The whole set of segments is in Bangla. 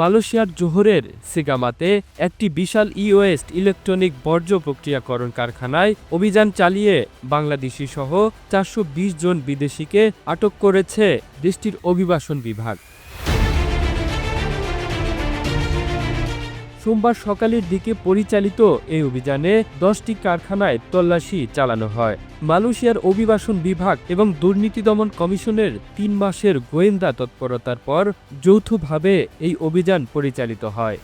মালয়েশিয়ার জোহরের সিগামাতে একটি বিশাল ইওয়েস্ট ইলেকট্রনিক বর্জ্য প্রক্রিয়াকরণ কারখানায় অভিযান চালিয়ে বাংলাদেশি সহ চারশো বিশ জন বিদেশিকে আটক করেছে দেশটির অভিবাসন বিভাগ। সোমবার সকালের দিকে পরিচালিত এই অভিযানে দশটি কারখানায় তল্লাশি চালানো হয়। মালয়েশিয়ার অভিবাসন বিভাগ এবং দুর্নীতি দমন কমিশনের তিন মাসের গোয়েন্দা তৎপরতার পর যৌথভাবে এই অভিযান পরিচালিত হয়।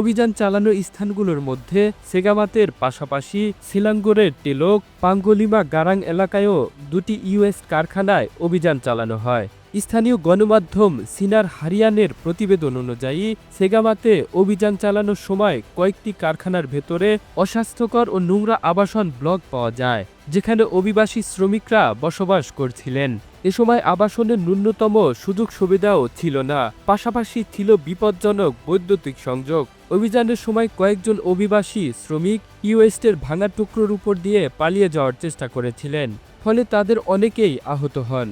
অভিযান চালানো স্থানগুলোর মধ্যে সেগামাতের পাশাপাশি সিলাঙ্গোরের টেলক পাঙ্গলিমা গারাং এলাকায়ও দুটি ইউএস কারখানায় অভিযান চালানো হয়। স্থানীয় গণমাধ্যম সিনার হারিয়ানের প্রতিবেদন অনুযায়ী, সেগামাতে অভিযান চালানোর সময় কয়েকটি কারখানার ভেতরে অস্বাস্থ্যকর ও নোংরা আবাসন ব্লক পাওয়া যায়, যেখানে অভিবাসী শ্রমিকরা বসবাস করছিলেন। এ সময় আবাসনের ন্যূনতম সুযোগ সুবিধাও ছিল না, পাশাপাশি ছিল বিপজ্জনক বৈদ্যুতিক সংযোগ। অভিযানের সময় কয়েকজন অভিবাসী শ্রমিক ইউএস্টের ভাঙা টুকরোর উপর দিয়ে পালিয়ে যাওয়ার চেষ্টা করেছিলেন, ফলে তাদের অনেকেই আহত হন।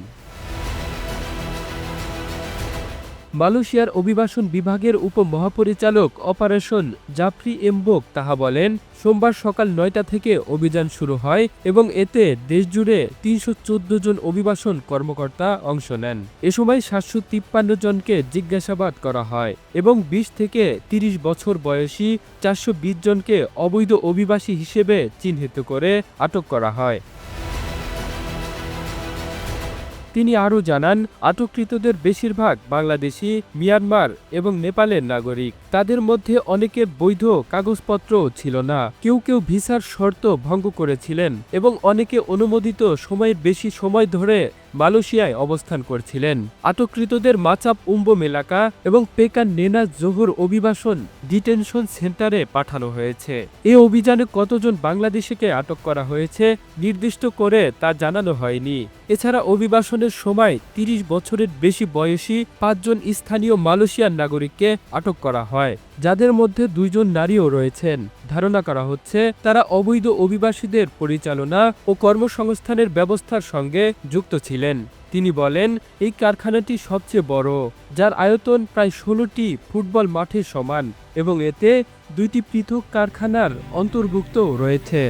মালয়েশিয়ার অভিবাসন বিভাগের উপমহাপরিচালক অপারেশন জাফরি এমবোক তাহা বলেন, সোমবার সকাল নয়টা থেকে অভিযান শুরু হয় এবং এতে দেশজুড়ে তিনশো চোদ্দ জন অভিবাসন কর্মকর্তা অংশ নেন। এ সময় সাতশো তিপ্পান্ন জনকে জিজ্ঞাসাবাদ করা হয় এবং বিশ থেকে তিরিশ বছর বয়সী চারশো বিশ জনকে অবৈধ অভিবাসী হিসেবে চিহ্নিত করে আটক করা হয়। তিনি আরও জানান, আটককৃতদের বেশিরভাগ বাংলাদেশি, মিয়ানমার এবং নেপালের নাগরিক। তাদের মধ্যে অনেকের বৈধ কাগজপত্র ছিল না। কেউ কেউ ভিসার শর্ত ভঙ্গ করেছিলেন এবং অনেকে অনুমোদিত সময়ের বেশি সময় ধরে মালয়েশিয়ায় অবস্থান করছিলেন। আটককৃতদের মাচাপ উম্ব এলাকা এবং পেকান নেনা জোহর অভিবাসন ডিটেনশন সেন্টারে পাঠানো হয়েছে। এ অভিযানে কতজন বাংলাদেশিকে আটক করা হয়েছে নির্দিষ্ট করে তা জানানো হয়নি। এছাড়া অভিবাসনের সময় ৩০ বছরের বেশি বয়সী পাঁচজন স্থানীয় মালয়েশিয়ার নাগরিককে আটক করা হয়। যাদের মধ্যে দুইজন নারীও রয়েছেন। ধারণা করা হচ্ছে, তারা অবৈধ অভিবাসীদের পরিচালনা ও কর্মসংস্থানের ব্যবস্থার সঙ্গে যুক্ত ছিলেন। তিনি বলেন, এই কারখানাটি সবচেয়ে বড়, যার আয়তন প্রায় ষোলোটি ফুটবল মাঠের সমান এবং এতে দুইটি পৃথক কারখানার অন্তর্ভুক্ত রয়েছে।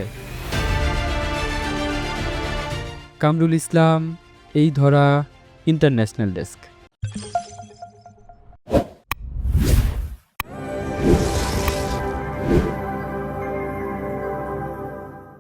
কামরুল ইসলাম, এই ধরা, ইন্টারন্যাশনাল ডেস্ক।